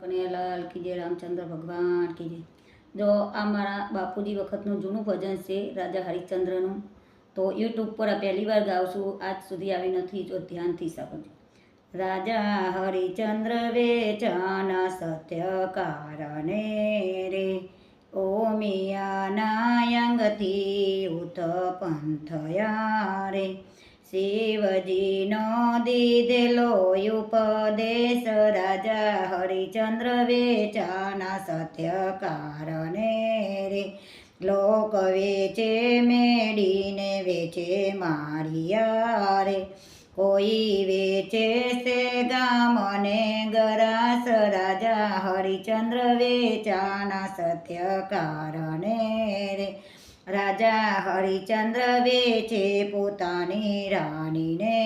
કનૈયાલાલ કી રામચંદ્ર ભગવાન કી જો આ મારા બાપુજી વખતનું જૂનું ભજન છે, રાજા હરિશ્ચંદ્રનું, તો યુટ્યુબ પર પહેલી વાર ગાઉં છું. આજ સુધી આવી નથી, જો ધ્યાનથી સમજો રાજા હરિચંદ્ર વેચાન સત્ય કારણે રે. ઓ મિયાના અંગથી ઉત્પન્ન થયા રે. શિવજીનો દીધેલો ઉપદેશ રાજા હરિચંદ્ર વેચાના સત્ય કારણે રે. લોક વેચે મેડીને વેચે મારિયા રે. કોઈ વેચે છે ગામને ગરાસ, રાજા હરિચંદ્ર વેચાના સત્ય કારણે રે. રાજા હરિચંદ્ર વેચે પોતાની રાણીને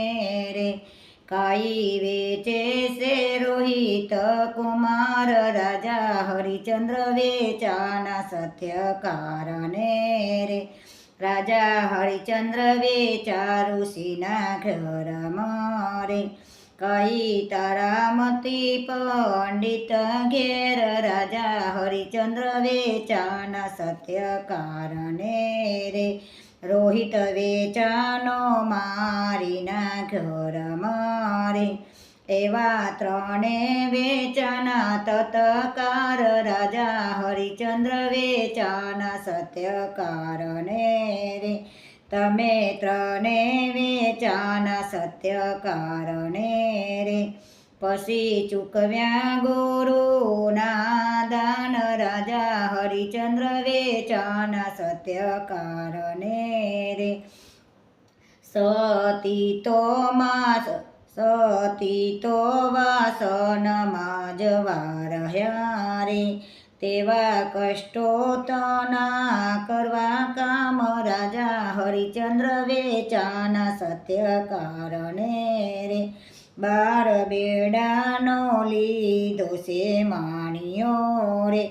રે. કાઈ વેચે છે રોહિત કુમાર, રાજા હરિચંદ્ર વેચાના સત્ય કારણે રે. રાજા હરિચંદ્ર વેચા ઋષિના ઘરમાં રે કઈ તારામતી પંડિત ઘેર રાજા હરિચંદ્ર વેચાના સત્ય કારણે રે. રોહિત વેચાનો મારીના ઘર મારે. એવા ત્રણે વેચાના તતકાર રાજા હરિચંદ્ર વેચાના સત્ય કારણે રે. તમે ત્રણે વેચાના સત્ય કારણે રે પછી ચૂકવ્યા ગુરુના દાન રાજા હરિચંદ્ર વેચાના સત્ય કારણે રે સતી તો માસ સતી તો વાસનમાં જવા રહ્યા રે તેવા કષ્ટો તના કરવા કામ રાજા હરિચંદ્ર વેચાના સત્ય કારણે રે. બાર બેડાનો લીધો છે માણિયો રે.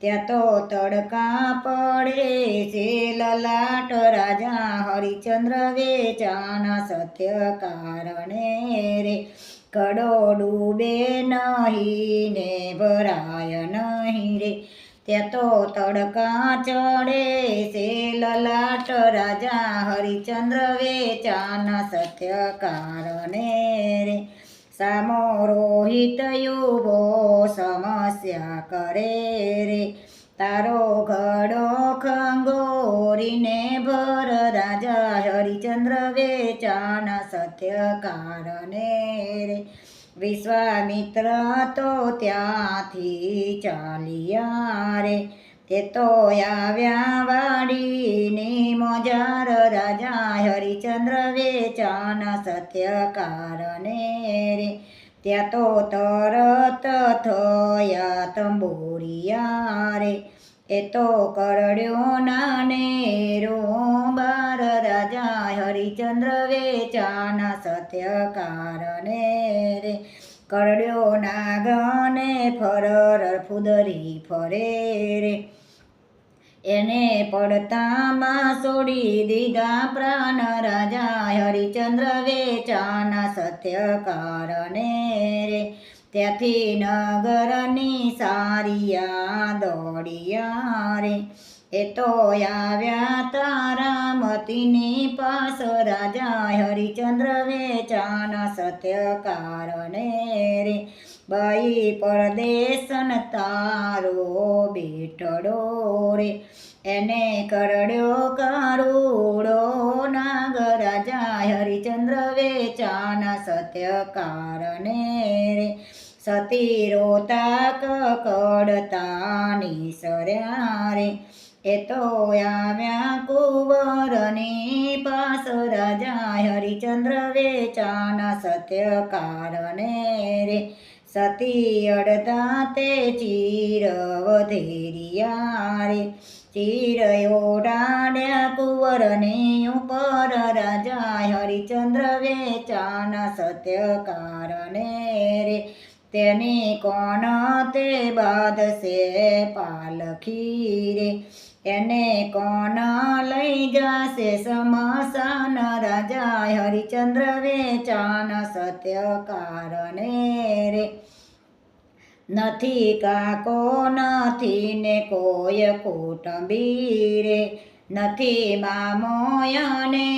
ત્યાં તો તડકા પડે છે લલાટ રાજા હરિચંદ્ર વેચાના સત્ય કારણે રે. કડો ડૂબે નહીં, ને ભરાય નહીં રે. ત્યાં તો તડકા ચડે છે, લલાટ રાજા હરિચંદ્ર વેચાના સત્ય કારણે રે. સામો રોહિત યુવો સમસ્યા કરે રે. તારો ઘડો ખંગોરીને ભર રાજા હરિચંદ્ર વેચાણ સત્ય કારણે રે વિશ્વામિત્ર તો ત્યાંથી ચાલ્યા રે તે તો આવ્યા વાડીની મોજાર રાજા હરિચંદ્ર વેચાના સત્ય કારણે રે ત્યાં તો તરત થયા તંબોરિયા રે એ તો કરડ્યો નાને રો બાર રાજા હરિચંદ્ર વેચાના સત્ય કારણે રે. કરડ્યો નાગને ફરર ફુદરી ફરે રે. એને પડતામાં છોડી દીધા પ્રાણ રાજા હરિચંદ્ર વેચાના સત્ય કારણે રે. ત્યાંથી નગરની સારિયા દોડિયા રે એ તો આવ્યા તારામતીની પાસ રાજા હરિચંદ્ર વેચાના સત્ય કારણે રે. બાઈ પરદેશન તારો બેટડો રે. એને કરડ્યો કારુડો નાગ રાજા હરિચંદ્ર વેચાના સત્ય કારણે રે. સતી રોતા કકડતા નિસર્યા રે એ તો આવ્યા કુંવરની પાસ રાજા હરિચંદ્ર વેચાના સત્ય કારણે રે. સતી અડતા તે ચીર વધેરિયા રે. ચીરયોડાડ્યા કુંવરને ઉપર રાજા હરિચંદ્ર વેચાના સત્ય કારણે રે. તેની કોણ તે બાંધશે પાલખી રે એને કોણ લઈ જશે સમસાન રાજા હરિચંદ્ર વેચાન સત્ય કારણે રે. નથી કાકો, નથી ને કોઈ કુટુંબી રે. નથી મામોયને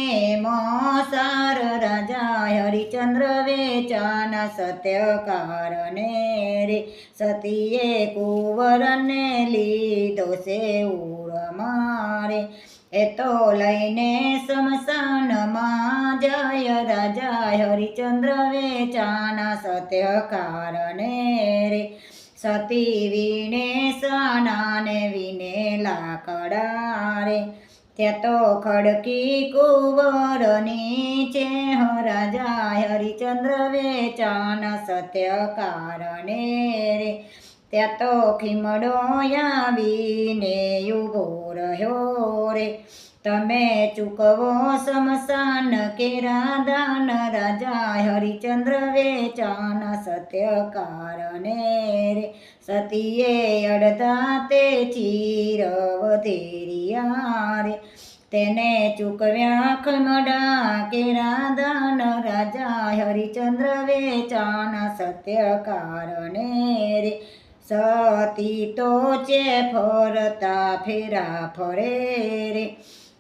મોસાર રાજા હરિચંદ્ર વેચાન સત્ય કારણે રે. સતીએ કુંવરને લીધો છે ઉર મારે. એ તો લઈને સ્મશાનમાં જય રાજા હરિચંદ્ર વેચાના સત્યકારને રે. સતી વીણે સાનાને વિને લાકડા રે ત્યાં તો ખડકી કુંવરની છે રાજા હરિચંદ્ર સત્ય કારણે રે. ત્યાં તો ખીમડો આવીને યુગો રહ્યો રે. તમે ચૂકવો સમસાન કેરા દાન રાજા હરિચંદ્ર વેચાન સત્ય કારણે રે. સતીએ અડધા તે ચીર વધેરિયા રે. તેને ચૂકવ્યા ખમડા કેરા દાન રાજા હરિચંદ્ર વેચાન સત્ય કારણે રે. સતી તો છે ફરતા ફેરા ફરે રે.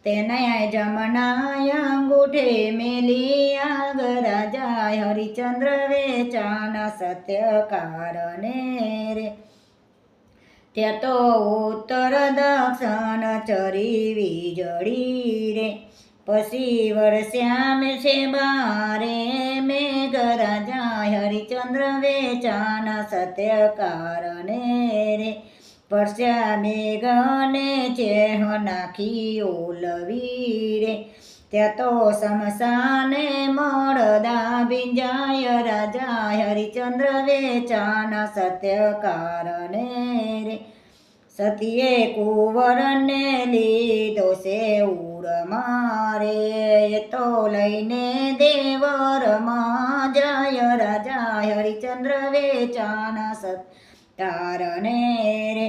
તેને જમનાય અંગૂઠે મેલી આગ રાજા હરિચંદ્ર સત્ય કારણે રે. ત્યાં તો ઉત્તર દક્ષિણ ચરી વીજળી રે. પછી વરસ્યામ છે બારે મેઘરાજા હરિચંદ્ર હરિચંદ્ર સત્ય કારણે રે. વર્ષા મેઘને ચેહ નાખી ઓલવી રે ત્યાં તો સમસાને મળદા બિંજાય રાજા હરિચંદ્ર વેચાના સત્યકારણે રે. સતીએ કુંવરને લીધો છે ઉર મારે. તો લઈને દેવરમાં જય રાજા હરિચંદ્ર વેચાના સત્તારણે રે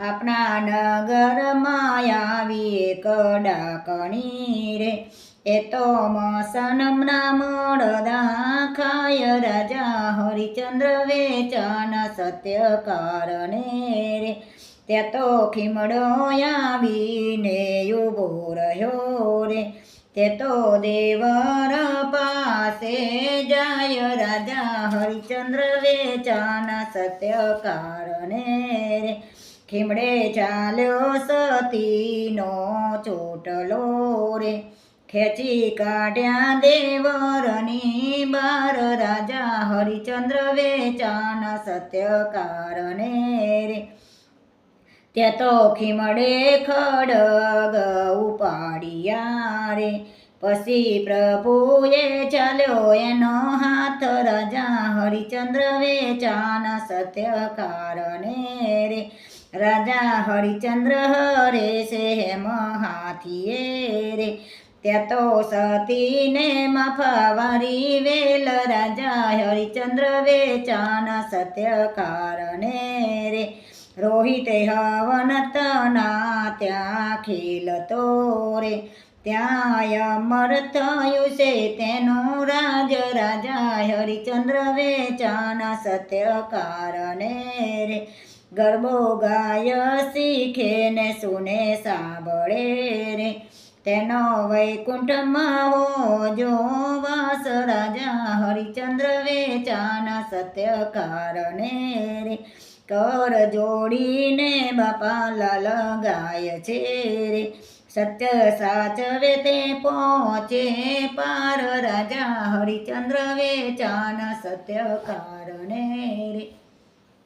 આપણા નગરમાં આવી કડાકણી ડાકણી રે એ તો મસનમના મોડદા ખાય રાજા હરિચંદ્ર વેચન સત્ય કારણે રે ત્યાં તો ખીમડો આવીને ઊભો રહ્યો રે. તે તો દેવર પાસે જાય રાજા હરિચંદ્ર વેચાના સત્યકારણે રે. ખીમડે ચાલ્યો સતીનો ચોટલો રે. ખેંચી કાઢ્યા દેવરની બાર રાજા હરિચંદ્ર વેચાના સત્યકારણે રે. ત્યાં તો ખીમડે ખડગ ઉપાડ્યા રે પછી પ્રભુએ ચાલ્યો એનો હાથ રાજા હરિચંદ્ર વેચાન સત્ય કારણે રે. રાજા હરિચંદ્ર હરે છે હેમ હાથીએ રે. ત્યાં તો સતીને મફાવારી વેલ, રાજા હરિચંદ્ર વેચાન સત્ય કારણે રે. રોહિતે હવન તના ત્યાં ખીલતો રે ત્યાં અમર થયું છે તેનું રાજ રાજા હરિચંદ્ર વેચાના સત્યકારણે રે. ગરબો ગાય શીખે ને સુને સાંભળે રે. તેનો વૈકુંઠમાં હો જો વાસ રાજા હરિચંદ્ર વેચાના સત્યકારણે રે. કર જોડીને બાપા લાલ ગાય છે રે સત્ય સાચવે તે પહોંચે પાર રાજા હરિચંદ્ર વેચાન સત્ય કારણે રે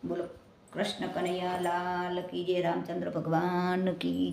બોલો કૃષ્ણ કનૈયા લાલ કી જય રામચંદ્ર ભગવાન કી.